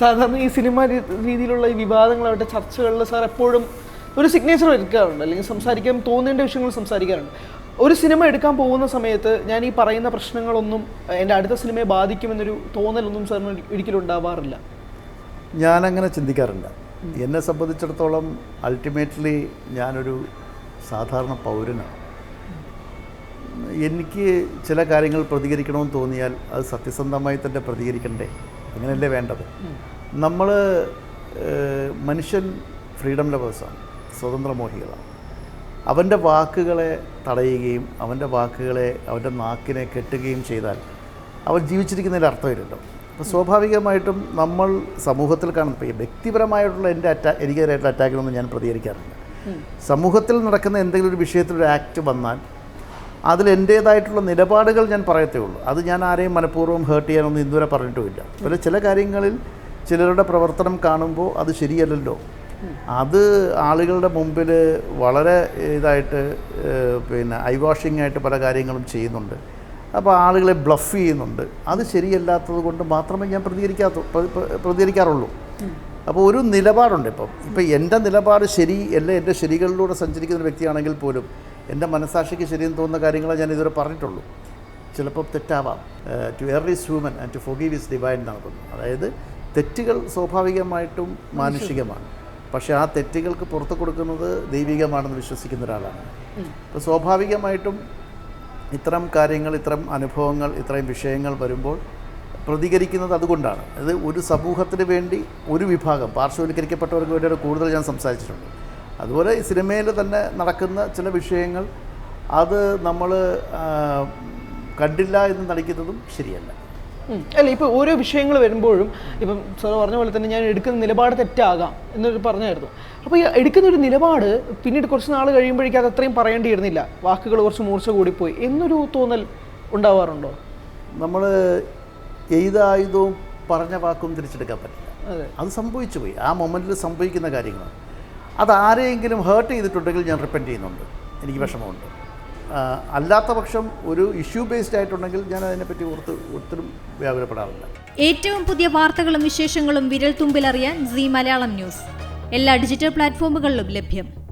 സാധാരണ ഈ സിനിമ രീതിയിലുള്ള ഈ വിവാദങ്ങളാവട്ടെ ചർച്ചകളിൽ സാർ എപ്പോഴും ഒരു സിഗ്നേച്ചർ എടുക്കാറുണ്ട് അല്ലെങ്കിൽ സംസാരിക്കാൻ തോന്നേണ്ട വിഷയങ്ങൾ സംസാരിക്കാറുണ്ട്. ഒരു സിനിമ എടുക്കാൻ പോകുന്ന സമയത്ത് ഞാൻ ഈ പറയുന്ന പ്രശ്നങ്ങളൊന്നും എന്റെ അടുത്ത സിനിമയെ ബാധിക്കുമെന്നൊരു തോന്നലൊന്നും സാറിന് ഒരി- ഒരിക്കലും ഉണ്ടാവാറില്ല. ഞാനങ്ങനെ ചിന്തിക്കാറില്ല. എന്നെ സംബന്ധിച്ചിടത്തോളം അൾട്ടിമേറ്റ്ലി ഞാനൊരു സാധാരണ പൗരനാണ്. എനിക്ക് ചില കാര്യങ്ങൾ പ്രതികരിക്കണമെന്ന് തോന്നിയാൽ അത് സത്യസന്ധമായി തന്നെ പ്രതികരിക്കണ്ടേ? അങ്ങനെയല്ലേ വേണ്ടത്? നമ്മൾ മനുഷ്യൻ ഫ്രീഡം ലവേഴ്സാണ് സ്വതന്ത്രമോഹികളാണ്. അവന്റെ വാക്കുകളെ തടയുകയും അവന്റെ വാക്കുകളെ അവന്റെ നാക്കിനെ കെട്ടുകയും ചെയ്താൽ അവൻ ജീവിച്ചിരിക്കുന്നതിൽ അർത്ഥമില്ലല്ലോ അപ്പോൾ സ്വാഭാവികമായിട്ടും നമ്മൾ സമൂഹത്തിൽ കാണുന്ന ഇപ്പോൾ ഈ വ്യക്തിപരമായിട്ടുള്ള എന്റെ അറ്റാ എനിക്കെതിരായിട്ടുള്ള അറ്റാക്കിനൊന്നും ഞാൻ പ്രതികരിക്കാറില്ല. സമൂഹത്തിൽ നടക്കുന്ന എന്തെങ്കിലും ഒരു വിഷയത്തിൽ ഒരു ആക്ട് വന്നാൽ അതിൽ എന്റേതായിട്ടുള്ള നിലപാടുകൾ ഞാൻ പറയത്തേ ഉള്ളൂ. അത് ഞാൻ ആരെയും മനഃപൂർവം ഹേർട്ട് ചെയ്യാനൊന്നും ഇന്നുവരെ പറഞ്ഞിട്ടുമില്ല. അതുപോലെ ചില കാര്യങ്ങളിൽ ചിലരുടെ പ്രവർത്തനം കാണുമ്പോൾ അത് ശരിയല്ലല്ലോ. അത് ആളുകളുടെ മുമ്പിൽ വളരെ ഇതായിട്ട് പിന്നെ ഐ വാഷിംഗ് ആയിട്ട് പല കാര്യങ്ങളും ചെയ്യുന്നുണ്ട്. അപ്പോൾ ആളുകളെ ബ്ലഫ് ചെയ്യുന്നുണ്ട്. അത് ശരിയല്ലാത്തത് കൊണ്ട് മാത്രമേ ഞാൻ പ്രതികരിക്കാത്ത പ്ര- പ്ര- പ്രതികരിക്കാറുള്ളൂ. അപ്പോൾ ഒരു നിലപാടുണ്ട് ഇപ്പം. ഇപ്പം എന്റെ നിലപാട് ശരി അല്ല എന്റെ ശരികളിലൂടെ സഞ്ചരിക്കുന്ന ഒരു വ്യക്തിയാണെങ്കിൽ പോലും എന്റെ മനസാക്ഷിക്ക് ശരിയെന്ന് തോന്നുന്ന കാര്യങ്ങളെ ഞാൻ ഇതുവരെ പറഞ്ഞിട്ടുള്ളൂ. ചിലപ്പോൾ തെറ്റാവാം. To err is human and to forgive is divine പറയുന്നത് അതായത് തെറ്റുകൾ സ്വാഭാവികമായിട്ടും മാനുഷികമാണ്. പക്ഷേ ആ തെറ്റുകൾക്ക് പുറത്ത് കൊടുക്കുന്നത് ദൈവികമാണെന്ന് വിശ്വസിക്കുന്ന ഒരാളാണ്. അപ്പോൾ സ്വാഭാവികമായിട്ടും ഇത്തരം കാര്യങ്ങൾ ഇത്തരം അനുഭവങ്ങൾ ഇത്രയും വിഷയങ്ങൾ വരുമ്പോൾ പ്രതികരിക്കുന്നത് അതുകൊണ്ടാണ്. അത് ഒരു സമൂഹത്തിന് വേണ്ടി ഒരു വിഭാഗം പാർശ്വവൽക്കരിക്കപ്പെട്ടവർക്ക് വേണ്ടിയാണ് കൂടുതൽ ഞാൻ സംസാരിച്ചിട്ടുണ്ട് അതുപോലെ ഈ സിനിമയിൽ തന്നെ നടക്കുന്ന ചില വിഷയങ്ങൾ അത് നമ്മൾ കണ്ടില്ല എന്ന് നടിക്കുന്നതും ശരിയല്ല. അല്ല ഇപ്പോൾ ഓരോ വിഷയങ്ങൾ വരുമ്പോഴും ഇപ്പം സാർ പറഞ്ഞ പോലെ തന്നെ ഞാൻ എടുക്കുന്ന നിലപാട് തെറ്റാകാം എന്നൊരു പറഞ്ഞായിരുന്നു. അപ്പോൾ ഈ എടുക്കുന്ന ഒരു നിലപാട് പിന്നീട് കുറച്ച് നാൾ കഴിയുമ്പോഴേക്കും അത് അത്രയും പറയേണ്ടിയിരുന്നില്ല. വാക്കുകൾ കുറച്ച് മൂർച്ച കൂടിപ്പോയി. എന്നൊരു തോന്നൽ ഉണ്ടാവാറുണ്ടോ? നമ്മൾ ആയുധവും പറഞ്ഞ വാക്കും തിരിച്ചെടുക്കാൻ പറ്റില്ല. അതെ. അത് സംഭവിച്ചു പോയി ആ മൊമെന്റിൽ സംഭവിക്കുന്ന കാര്യങ്ങളാണ്. അത് ആരെയെങ്കിലും ഹേർട്ട് ചെയ്തിട്ടുണ്ടെങ്കിൽ ഞാൻ റിപ്പന്റ് ചെയ്യുന്നുണ്ട്. എനിക്ക് വിഷമമുണ്ട്. അല്ലാത്ത പക്ഷം ഒരു ഇഷ്യൂ ബേസ്ഡ് ആയിട്ടുണ്ടെങ്കിൽ ഞാൻ അതിനെപ്പറ്റി ഓർത്ത് ഒത്തിരി വ്യാപനപ്പെടാറില്ല ഏറ്റവും പുതിയ വാർത്തകളും വിശേഷങ്ങളും വിരൽ തുമ്പിലറിയാൻ സി മലയാളം ന്യൂസ്. എല്ലാ ഡിജിറ്റൽ പ്ലാറ്റ്ഫോമുകളിലും ലഭ്യം.